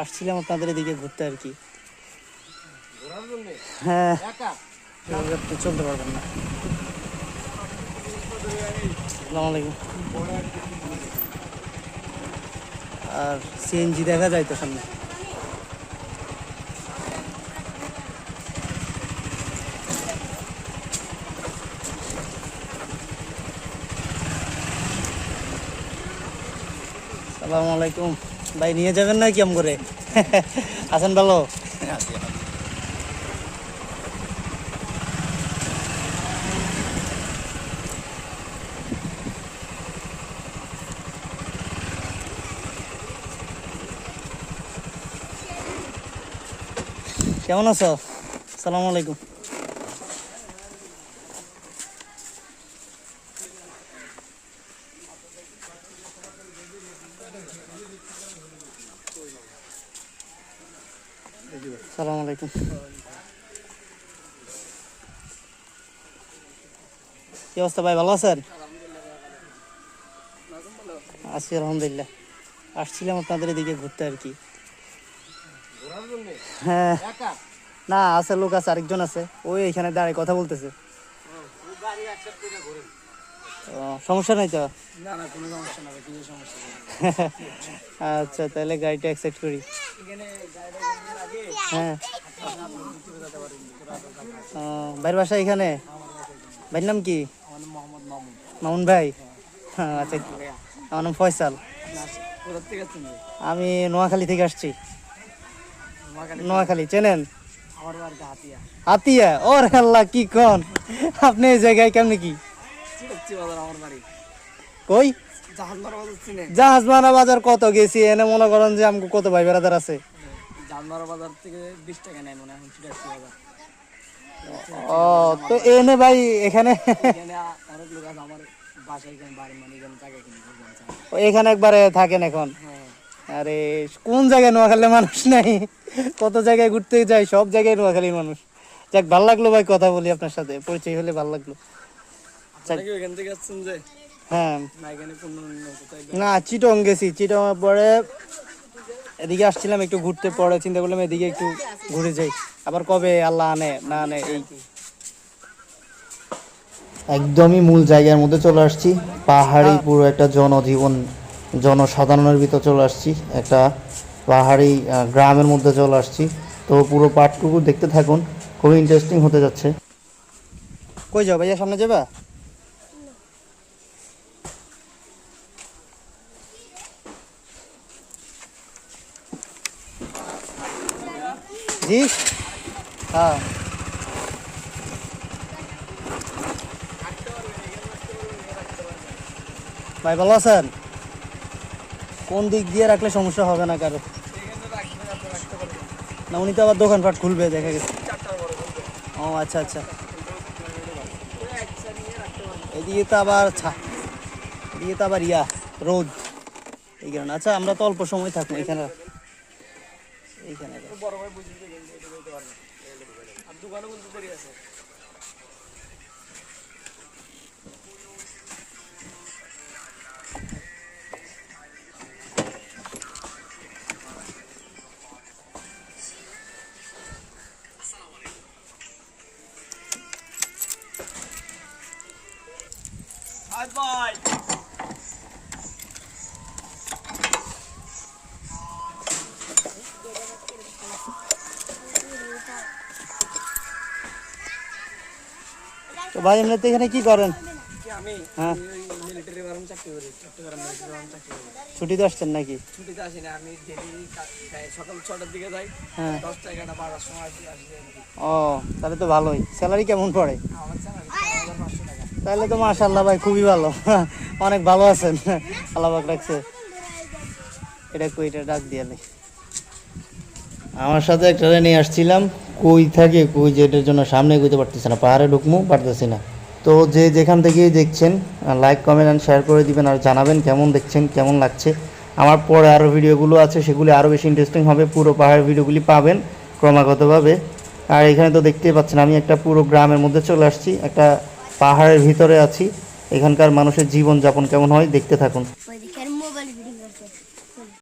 আসছিলাম আপনাদের এদিকে ঘুরতে আর কি। হ্যাঁ। আপনি চলতে পারবেন না। আসসালামু আলাইকুম। আর সিএনজি দেখা যায় তো সামনে? সালামু আলাইকুম। ভাই নিয়ে যাবেন না কি আম করে? আছেন ভালো। কেমন আছো? সালাম আলাইকুম। সালাম আলাইকুম। কি অবস্থা ভাই, ভালো আছেন? আছি, আলহামদুলিল্লাহ। আসছিলাম আপনাদের এদিকে ঘুরতে আর কি। হ্যাঁ। না, আছে, লোক আছে, আরেকজন আছে। ওই এখানে দাঁড়িয়ে কথা বলতেছে অ্যাকসেপ্ট করে ঘোরেন ও, সমস্যা নাই তো? না না কোনো সমস্যা না কিছু সমস্যা আচ্ছা তাহলে গাড়িটা অ্যাকসেপ্ট করি। হ্যাঁ। ভাইয়ের বাসা এখানে? ভাইয়ের নাম কি? আমার মামুন। ভাই? হ্যাঁ, আচ্ছা আমার নাম ফয়সাল। আমি নোয়াখালী থেকে আসছি। নোয়াখালী। চেনেন? হাতিয়া? ওর আল্লাহ কি কন? আপনি এই জায়গায় কেমনি কি? আমার বাড়ি। কই? জাহাজমার বাজার কত গেছি? এনে মনে করেন যে আমাকে কত ভাই বেড়াদার আছে? জাহাজমার বাজার থেকে বিশ টাকা নেয় মনে হয় বাজার। ও তো এনে ভাই এখানে? এখানে মানে একবারে থাকেন এখন? হ্যাঁ। আরে কোন জায়গায় নোয়াখালীর মানুষ নাই? কত জায়গায় ঘুরতে যাই সব জায়গায় নোয়াখালীর মানুষ। যাক ভালো লাগল ভাই কথা বলি আপনার সাথে পরিচয় হলে ভালো লাগল। হ্যাঁ। না চিটং গেছি। চিটং পরে এদিকে আসছিলাম একটু ঘুরতে পরে চিন্তা করলাম এদিকে একটু ঘুরে যাই। আবার কবে আল্লাহ আনে না আনে এই একদমই মূল জায়গার মধ্যে চলে আসছি। পাহাড়ি পুরো একটা জনজীবন জনসাধারণের ভিতর চলে আসছি। একটা পাহাড়ি গ্রামের মধ্যে চলে আসছি। তো পুরো পার্টটুকু দেখতে থাকুন। খুবই ইন্টারেস্টিং হতে যাচ্ছে। কই যাও ভাইয়া সামনে যাবা? জি। হ্যাঁ। ভাই, ভালো আছেন? কোন দিক দিয়ে রাখলে সমস্যা হবে না কারও? না, উনি তো আবার দোকানপাট খুলবে, দেখা গেছে। ও আচ্ছা আচ্ছা। এদিকে তো আবার এদিকে তো আবার ইয়া, রোদ। এই কারণে। আচ্ছা আমরা তো অল্প সময় থাকব, এখানে এইখানে। বড় ভাই বুঝতে পারবে আর দোকানে বলতে দেরি আছে Hi, bye. তো ভাই এমনিতে এখানে কি করেন? আমি হ্যাঁ। ছুটিতে আসছেন নাকি? ছুটিতে আসি না আমি ডেলি সকাল ছটার দিকে যাই। হ্যাঁ। দশটা এগারোটা বারোটার সময় আসি আসি আর কি। ও তাহলে তো ভালোই। স্যালারি কেমন পড়ে? তাহলে তো মাশাল্লাহ ভাই খুবই ভালো। অনেক ভালো আছেন। আল্লাহবাক রাখছে। এটা কই এটা ডাক দিয়ে নেই আমার সাথে একটা নিয়ে আসছিলাম। কই থাকে, কই যেটার জন্য সামনে এগোতে পারতেছে না, পাহাড়ে ঢুকমু, পারতেছি না। তো যে যেখান থেকেই দেখছেন লাইক কমেন্ট অ্যান্ড শেয়ার করে দিবেন আর জানাবেন কেমন দেখছেন, কেমন লাগছে। আমার পরে আরও ভিডিওগুলো আছে, সেগুলি আরও বেশি ইন্টারেস্টিং হবে, পুরো পাহাড়ের ভিডিওগুলি পাবেন ক্রমাগতভাবে। আর এখানে তো দেখতেই পাচ্ছেন, আমি একটা পুরো গ্রামের মধ্যে চলে আসছি, একটা পাহাড়ের ভিতরে আছি। এখানকার মানুষের জীবনযাপন কেমন হয়, দেখতে থাকুন।